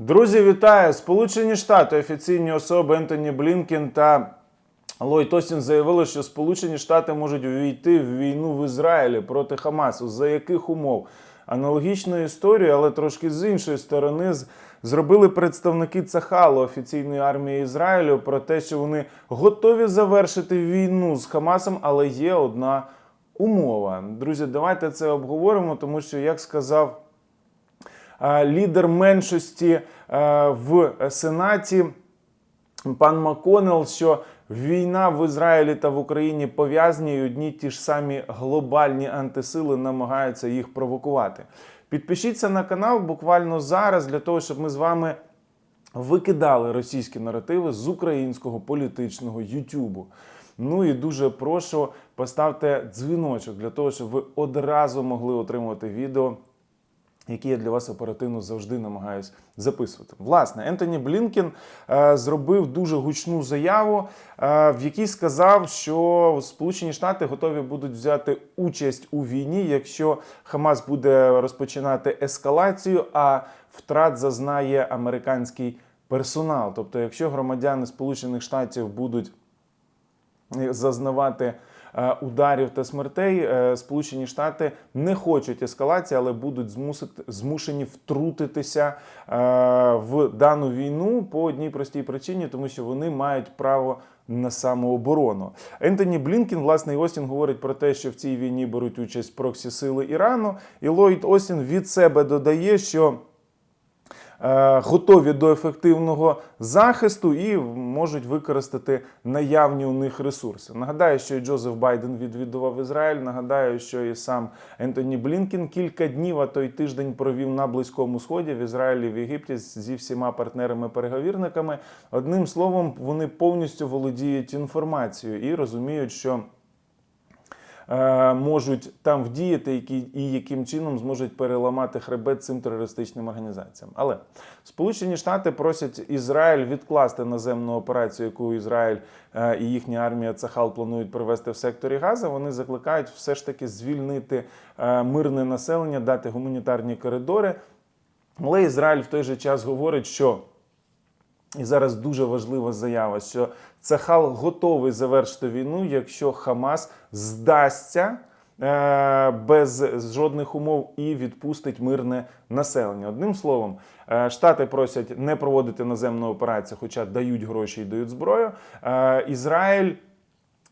Друзі, вітаю! Сполучені Штати офіційні особи Ентоні Блінкен та Ллойд Остін заявили, що Сполучені Штати можуть увійти в війну в Ізраїлі проти Хамасу. За яких умов? Аналогічну історію, але трошки з іншої сторони, зробили представники Цахалу офіційної армії Ізраїлю про те, що вони готові завершити війну з Хамасом, але є одна умова. Друзі, давайте це обговоримо, тому що, як сказав лідер меншості е, в Сенаті пан Маконел, що війна в Ізраїлі та в Україні пов'язані і одні ті ж самі глобальні антисили намагаються їх провокувати. Підпишіться на канал буквально зараз для того, щоб ми з вами викидали російські наративи з українського політичного Ютубу. Ну і дуже прошу поставте дзвіночок для того, щоб ви одразу могли отримувати відео які я для вас оперативно завжди намагаюсь записувати. Власне, Ентоні Блінкен е, зробив дуже гучну заяву, е, в якій сказав, що Сполучені Штати готові будуть взяти участь у війні, якщо Хамас буде розпочинати ескалацію, а втрат зазнає американський персонал. Тобто, якщо громадяни Сполучених Штатів будуть зазнавати ударів та смертей. Е, Сполучені Штати не хочуть ескалації, але будуть змусити, змушені втрутитися е, в дану війну по одній простій причині, тому що вони мають право. На самооборону Ентоні Блінкін, власне, і Остін говорить про те, що в цій війні беруть участь проксі сили Ірану, і Ллойд Остін від себе додає, що е, готові до ефективного захисту і можуть використати наявні у них ресурси. Нагадаю, що і Джозеф Байден відвідував Ізраїль. Нагадаю, що і сам Ентоні Блінкен кілька днів, а то й тиждень провів на Близькому Сході в Ізраїлі, в Єгипті зі всіма партнерами-переговірниками. Одним словом, вони повністю володіють інформацією і розуміють, що е, можуть там вдіяти, і яким чином зможуть переламати хребет цим терористичним організаціям. Але Сполучені Штати просять Ізраїль відкласти наземну операцію, яку Ізраїль е, і їхня армія Цахал планують провести в секторі Газа. Вони закликають все ж таки звільнити е, мирне населення, дати гуманітарні коридори. Але Ізраїль в той же час говорить, що і зараз дуже важлива заява, що Цахал готовий завершити війну, якщо Хамас здасться е, без жодних умов і відпустить мирне населення. Одним словом, е, Штати просять не проводити наземну операцію, хоча дають гроші і дають зброю. Е, Ізраїль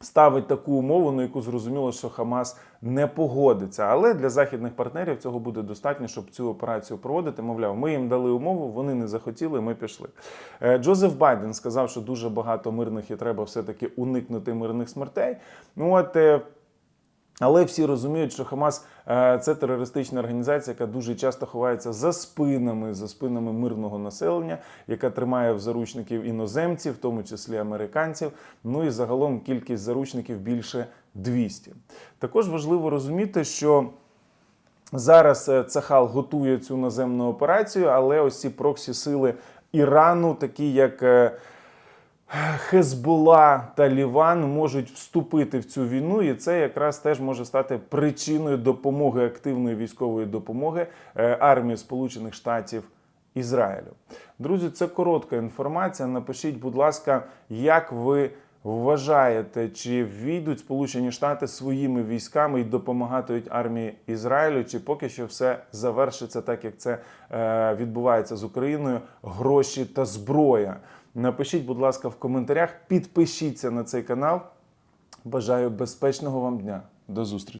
ставить таку умову, на яку зрозуміло, що Хамас не погодиться. Але для західних партнерів цього буде достатньо, щоб цю операцію проводити. Мовляв, ми їм дали умову, вони не захотіли, ми пішли. Е, Джозеф Байден сказав, що дуже багато мирних і треба все-таки уникнути мирних смертей. Ну от. Е, але всі розуміють, що Хамас е, це терористична організація, яка дуже часто ховається за спинами, за спинами мирного населення, яка тримає в заручників іноземців, в тому числі американців. Ну і загалом кількість заручників більше 200. Також важливо розуміти, що Зараз е, Цахал готує цю наземну операцію, але ось ці проксі сили Ірану, такі як Хезбола та Ліван, можуть вступити в цю війну, і це якраз теж може стати причиною допомоги активної військової допомоги е, армії Сполучених Штатів. Ізраїлю. Друзі, це коротка інформація. Напишіть, будь ласка, як ви вважаєте, чи війдуть Сполучені Штати своїми військами і допомагатимуть армії Ізраїлю, чи поки що все завершиться так, як це е, відбувається з Україною, гроші та зброя. Напишіть, будь ласка, в коментарях, підпишіться на цей канал. Бажаю безпечного вам дня. До зустрічі!